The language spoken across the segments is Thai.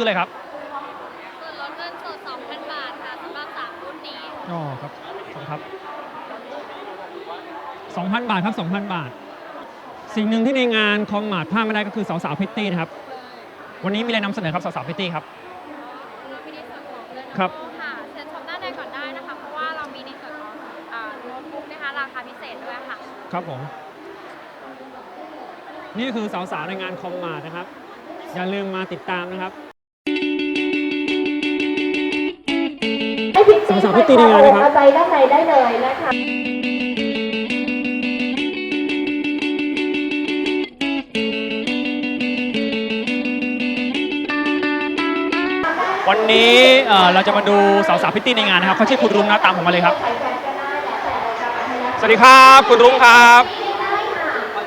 นี่คืออะไรครับส่วนลดเงินสด2,000 บาทค่ะสำหรับ3รุ่นนี้ อ๋อครับขอบคุณครับ2,000 บาทครับ2,000 บาท สิ่งหนึ่งที่ในงานคอมมาร์ทพลาดไม่ได้ก็คือสาวๆพิตตี้นะครับ วันนี้มีอะไรนำเสนอครับสาวๆพิตตี้ครับมีในส่วนของเรื่องครับ ค่ะเชิญชมด้านในก่อนได้นะคะ เพราะว่าเรามีในส่วนของอ่าโน้ตบุ๊กนะคะราคาพิเศษด้วยค่ะ ครับผม นี่คือสาวๆในงานคอมมาร์ทนะครับ อย่าลืมมาติดตามนะครับ สาวๆพิตตี้ในงานนะครับ เอาใจด้านในได้เลยนะคะ วันนี้เอ่อเราจะมาดูสาวๆพิตตี้ในงานนะครับเขาชื่อคุณรุ้งนะตามผมมาเลยครับ สวัสดีครับคุณรุ้งครับ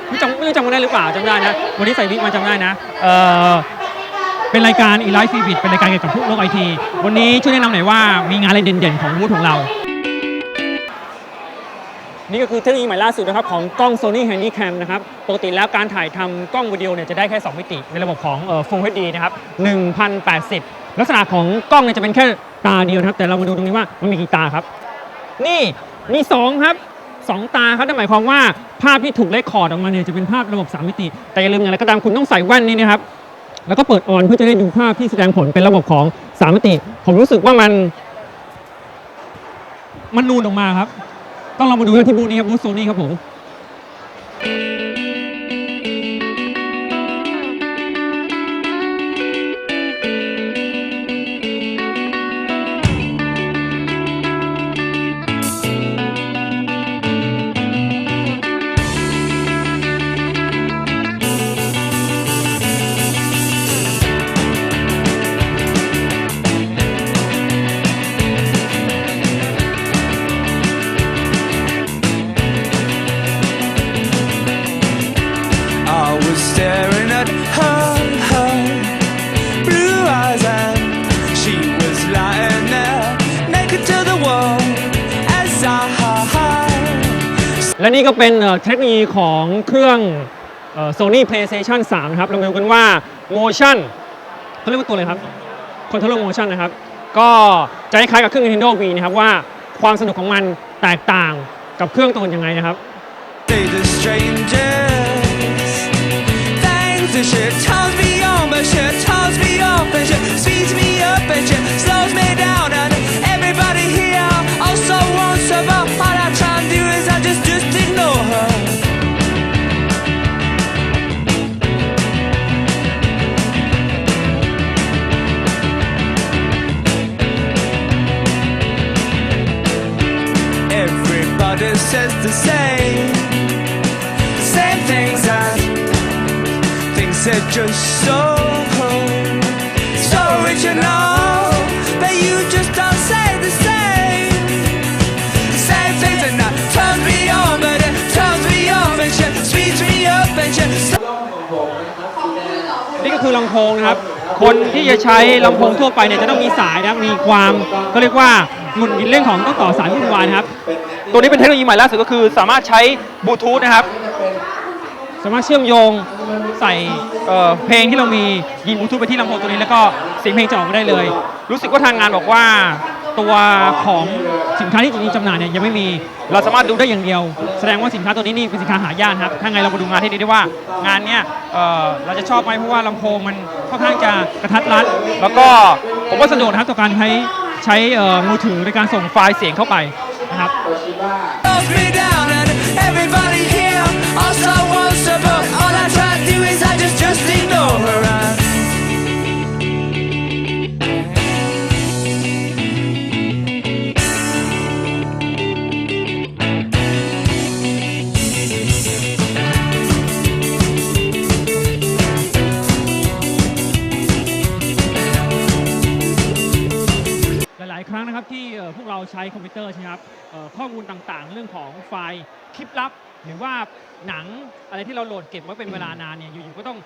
ไม่จำไม่รู้จำกันได้หรือเปล่าจำได้นะ วันนี้ใส่วิกมาจำได้นะเอ่อ เป็นรายการ e l i f e f i t เป็นรายการเกี่ยวกับพวกโลกไอทีวันนี้ช่วยแนะนำหน่อยว่ามีงานอะไรเด่นๆ ของบูธของเรา นี่ก็คือเทคโนโลยีใหม่ล่าสุดนะครับ ของกล้อง Sony Handycam นะครับ ปกติแล้วการถ่ายทำกล้องวิดีโอเนี่ยจะได้แค่ 2 มิติ ในระบบของเอ่อ Full HD นะครับ 1080 ลักษณะของกล้องเนี่ยจะเป็นแค่ตาเดียวนะครับ แต่เรามาดูตรงนี้ว่ามันมีกี่ตาครับ นี่มี 2 ครับ2ตาครับนั่นหมายความว่าภาพที่ถูกเลคคอร์ดออกมาเนี่ยจะเป็นภาพระบบ 3 มิติ แต่อย่าลืมอย่างไรก็ตามคุณต้องใส่แว่นนี่นะครับ แล้วก็เปิดออนเพื่อจะได้ดูภาพที่แสดงผลเป็นระบบของสามมิติ ผมรู้สึกว่ามัน มันนูนออกมาครับ ต้องลองมาดูที่บูธนี้ครับบูธโซนี่ครับผม และนี่ก็เป็นเทคโนโลยีของเครื่อง Sony PlayStation 3 นะครับ เรามาดูกันว่า Motion เขาเรียกว่าตัวอะไรครับ Controller Motion นะครับ ก็จะคล้ายกับเครื่อง Nintendo Wii นะครับว่าความสนุกของมันแตกต่างกับเครื่องตัวอื่นยังไงนะครับ says the same, same things and things that just so, so original. But you just don't say the same, same things and that turns me on, but it turns me off and shit speeds me up and shit. นี่ก็คือลำโพงนะครับ คนที่จะใช้ลำโพงทั่วไปเนี่ยจะต้องมีสายนะครับ มีความก็เรียกว่าหงุดหงิดเรื่องของต้องต่อสายวุ่นวายนะครับ ตัวนี้เป็นเทคโนโลยีใหม่ล่าสุดก็คือสามารถใช้บลูทูธนะครับ สามารถเชื่อมโยงใส่เอ่อเพลงที่เรามียิงบลูทูธไปที่ลำโพงตัวนี้แล้วก็เสียงเพลงจะออกมาได้เลย รู้สึกว่าทางงานบอกว่าตัวของสินค้าที่จริงๆจำหน่ายเนี่ยยังไม่มีเราสามารถดูได้อย่างเดียว แสดงว่าสินค้าตัวนี้นี่เป็นสินค้าหายากครับถ้าไงเรามาดูงานที่นี้ได้ว่างานเนี้ยเอ่อเราจะชอบไหมเพราะว่าลำโพงมันค่อนข้างจะกระทัดรัด แล้วก็ผมว่าสะดวกนะครับต่อการใช้ใช้เอ่อมือถือในการส่งไฟล์เสียงเข้าไป นะครับ slows me down and everybody here also งนะครับที่เอ่อพวกเราใช้คอมพิวเตอร์ใช่ไหมครับเอ่อข้อมูลต่างๆ เรื่องของไฟล์คลิปลับ หรือว่าหนังอะไรที่เราโหลดเก็บไว้เป็นเวลานานเนี่ยอยู่ๆก็ต้อง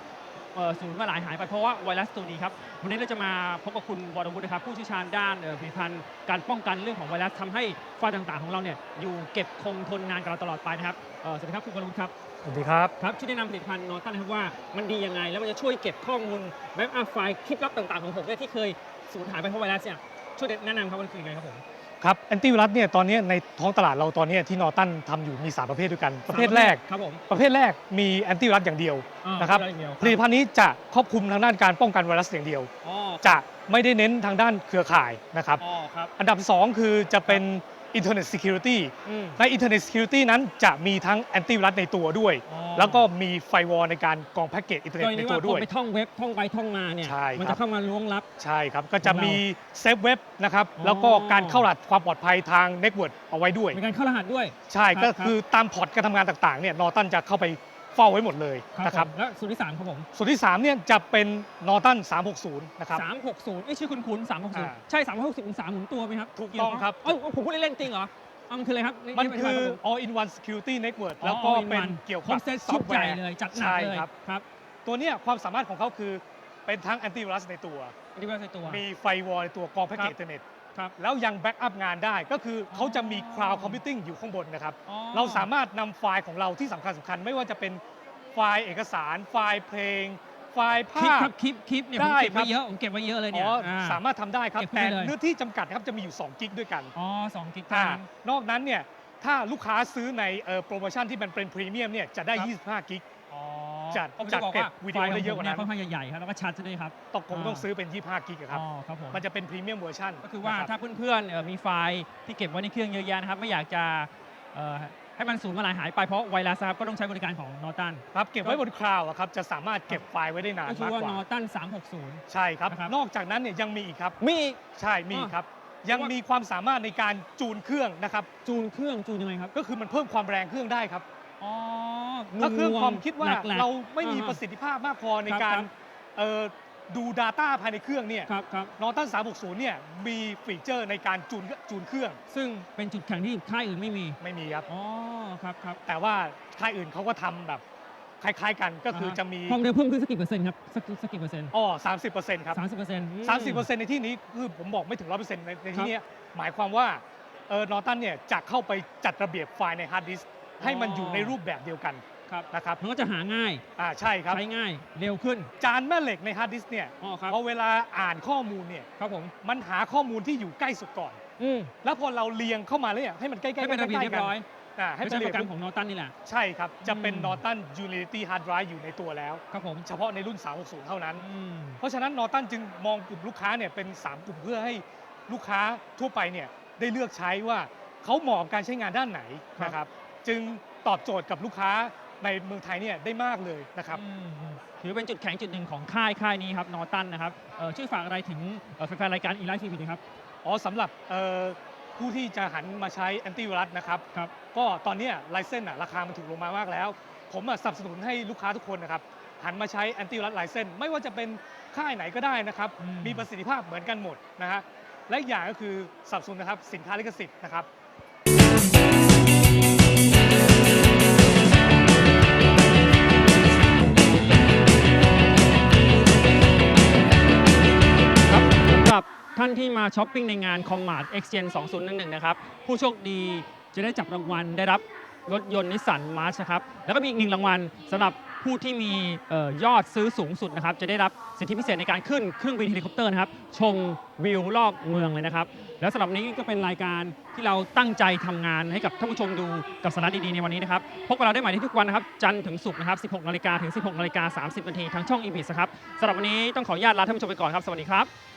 เอ่อสูญมาหลายหายไปเพราะว่าไวรัสตัวนี้ครับวันนี้เราจะมาพบกับคุณวรวุฒินะครับผู้เชี่ยวชาญด้านเอ่อผลิตภัณฑ์การป้องกันเรื่องของไวรัสทำให้ไฟล์ต่างๆ ของเราเนี่ยอยู่เก็บคงทนนานกับเราตลอดไปนะครับเอ่ออสวัสดีครับคุณกรุณครับสวัสดีครับครับช่วยแนะนำผลิตภัณฑ์นอตันนะครับว่ามันดียังไงแล้วมันจะช่วยเก็บข้อมูลแบ็กอัพไฟล์คลิปลับต่างๆของผมเนี่ยที่เคยสูญหายไปเพราะไวรัสเนี่ย ช่วยแนะนำครับว่าคือยังไงครับผม ครับแอนตี้ไวรัสเนี่ยตอนนี้ในท้องตลาดเราตอนนี้ที่นอตันทำอยู่มี 3 ประเภทด้วยกัน ประเภทแรก ครับผมประเภทแรกมีแอนตี้ไวรัสอย่างเดียวอ่านะครับได้อย่างเดียว ผลิตภัณฑ์นี้จะครอบคลุมทางด้านการป้องกันไวรัสอย่างเดียว อ๋อจะไม่ได้เน้นทางด้านเครือข่ายนะครับ อ๋อครับ อันดับ 2 คือจะเป็น Internet Security อืม ใน Internet Security นั้นจะมีทั้งแอนตี้ไวรัสในตัวด้วย อ๋อ แล้วก็มีไฟวอลในการกรองแพ็กเกจอินเทอร์เน็โดตยในนี้ตัว่าวด้วยคนไปท่องเว็บท่องไปท่องมาเนี่ยใช่ครับมัจะเข้ามาล้วงลับ ใช่ครับ ก็จะมีเซฟเว็บนะครับ อ๋อ แล้วก็การเข้ารหัสความปลอดภัยทางเน็ตเวิร์เอาไว้ด้วย มีการเข้ารหัสด้วย ใช่ ครับก็คือตามพอร์ตการทำงานต่างๆเนี่ยนอตันจะเข้าไป เฝ้าไว้หมดเลยนะครับผมแล้วสูตรที่สามครับผมส่วนที่3เนี่ยจะเป็นนอตัน360 นะครับ สามหกศูนย์ไม่ชื่อคุณคุณสามหกศูนอ่าย์ใช่สามหกสิบองศาหมุนตัวไหมครับถูกต้องครับ เอ้ยผมพูดเล่นๆจริงเหรอเอามันคืออะไรครับมันคือรับผม all in one security network อ๋อแล้วก็ all in เป็น one เกี่ยวครกับบเซตซอชุฟดต์แวใหญ่ร์ เลยจัดหนักใช่เลยครับ ครับตัวเนี้ยความสามารถของเขาคือเป็นทั้งแอนตี้ไวรัสในตัว อันนี้ว่าใส่ตัว มีไฟวอลในตัวกรองแพ็กเกจครับอินเทอร์เน็ต ครับแล้วยังแบ็กอัพงานได้ ก็คือเขาจะมีอ๋อ cloud computing อยู่ข้างบนนะครับ อ๋อ เราสามารถนำไฟล์ของเราที่สำคัญสำคัญไม่ว่าจะเป็นไฟล์เอกสาร ไฟล์เพลง ไฟล์คลิปภาพครับคลิปคลิปเนี่ยผมได้เก็บครัไว้บเยอะผมเก็บไว้เยอะเลยเนี่อ๋ยออาสามารถทำได้ครับ เก็บไว้แต่เลย เนื้อที่จำกัดนะครับจะมีอยู่2กิกด้วยกันอ๋อสองกิกอ่าเท่านั้นนอกนั้นเนี่ยถ้าลูกค้าซื้อในเอ่อโปรโมชั่นที่มันเป็นพรีเมียมเนี่ยจะได้ ครับ 25 กิก อ๋อ จัดผมจะบอกว่าจัดเก็บวิดีโอได้เยอะกว่านั้นไฟล์ขงผมค่อนข้างจะใหญ่ครับแล้วก็ชัดด้วยครับต้องคงอ่าต้องซื้อเป็น 25 กิกอะครับ อ๋อครับผมมันจะเป็นพรีเมียมเวอร์ชันก็คือว่าถ้าเพื่อนๆเอ่อมีไฟล์ที่เก็บไว้ในเครื่องเยอะแยะนะครับไม่อยากจะเอ่อให้มันสูญมาลายหายไปเพราะไวรัสครับก็ต้องใช้บริการของนอตัน ครับเก็บไว้บนคลาวด์อะครับจะสามารถเก็บไฟล์ไว้ได้นานก็ชื่มาอกว่ากว่านอตัน 360 ใช่ครับ นะครับ นอกจากนั้นเนี่ยยังมีอีกครับ มีอีก ใช่มีครับ ยังมีความสามารถในการจูนเครื่องนะครับ จูนเครื่องจูนยังไงครับก็คือมันเพิ่มความแรงเครื่องได้ครับ อ๋อ ถ้าเครื่องคอมคิดว่าแหลกๆเราไม่มีอ่าฮะประสิทธิภาพมากพอในครับการครับเอ่อดู Data ภายในเครื่องเนี่ยครับครับนอตัน360 เนี่ยมีฟีเจอร์ในการจูนจูนเครื่อง ซึ่งเป็นจุดแข็งที่ค่ายอื่นไม่มี ไม่มีครับ อ๋อ ครับครับ แต่ว่าค่ายอื่นเขาก็ทำแบบคล้ายๆกันก็คือจะมีความเร็วเพิ่มขึ้นสักกี่เปอร์เซ็นต์ครับสักสักกี่เปอร์เซ็นต์อ๋อ30%ครับสามสิบเปอร์เซ็นต์30%ในที่นี้คือผมบอกไม่ถึง100%ในในครัที่บเนี้ยหมายความว่าเออนอตันเนี่ยจะเข้าไปจัดระเบียบไฟล์ในฮาร์ดดิสก์ให้มันอยู่ในรูปแบบเดียวกัน ครับนะครับมันก็จะหาง่ายอ่าใช่ครับ ใช้ง่ายเร็วขึ้น จานแม่เหล็กในฮาร์ดดิสก์เนี่ยอ๋อครับพอเวลาอ่านข้อมูลเนี่ยครับผมมันหาข้อมูลที่อยู่ใกล้สุดก่อน อืมแล้วพอเราเรียงเข้ามาแล้วเนี่ยให้มันใกล้ๆให้เป็นระเบียบใกเรีล้ยๆบร้อยอ่าให้ให้เป็นใช้ระโปเบีรยบแกรมของนอตันนี่แหละ ใช่ครับ จะเป็น อืม Norton Unity Hard Drive อยู่ในตัวแล้ว ครับผมเฉพาะในรุ่น 360 เท่านั้น อืมเพราะฉะนั้นนอตันจึงมองกลุ่มลูกค้าเนี่ยเป็น 3 กลุ่มเพื่อให้ลูกค้าทั่วไปเนี่ยได้เลือกใช้ว่าเขาเหมาะกับการใช้งานด้านไหนนะครับ จึงตอบโจทย์กับลูกค้า ในเมืองไทยเนี่ยได้มากเลยนะครับอืมอืมถือเป็นจุดแข็งจุดหนึ่งของค่ายค่ายนี้ครับนอตันนะครับเอ่อช่วยฝากอะไรถึงเอ่อแฟนๆรายการอีไลฟ์ทีวีครับ อ๋อสำหรับเอ่อผู้ที่จะหันมาใช้แอนตี้ไวรัสนะครับครับ ก็ตอนเนี้ไลเซนส์ราคามันถูกลงมามากแล้ว ผมอะสนับสนุนให้ลูกค้าทุกคนนะครับหันมาใช้แอนตี้ไวรัสไลเซนไม่ว่าจะเป็นค่ายไหนก็ได้นะครับ อืม มีประสิทธิภาพเหมือนกันหมดนะฮะและอีกอย่างก็คือสนับสนุนนะครับสินค้าลิขสิทธิ์นะครับครับานที่มาช้อปปิ้งในงาน c o m m a r t Exchange 2011 นะครับ ผู้โชคดีจะได้จับรางวัลได้รับรถยนต์นิสสันมาร์ชครับ แล้วก็มีอีกหนึ่งรางวัลสำหรับผู้ที่มียอดซื้อสูงสุดนะครับ จะได้รับสิทธิพิเศษในการขึ้นเครื่องบินเฮลิคอปเตอร์นะครับ ชมวิวรอบเมืองเลยนะครับ แล้วสำหรับนี้ก็เป็นรายการที่เราตั้งใจทำงานให้กับท่านผู้ชมดูกับสาระดีๆในวันนี้นะครับ พบกับเราได้ใหม่ที่ทุกวันนะครับ จันทร์ถึงศุกร์นะครับ 16 นาฬิกาถึง 16 นาฬิกา 30 นาทีทางช่อง e b i s ครับสำหรับวันนี้ต้องขออนุญาตลาท่านผู้ชมไปก่อนครับ สวัสดีครับ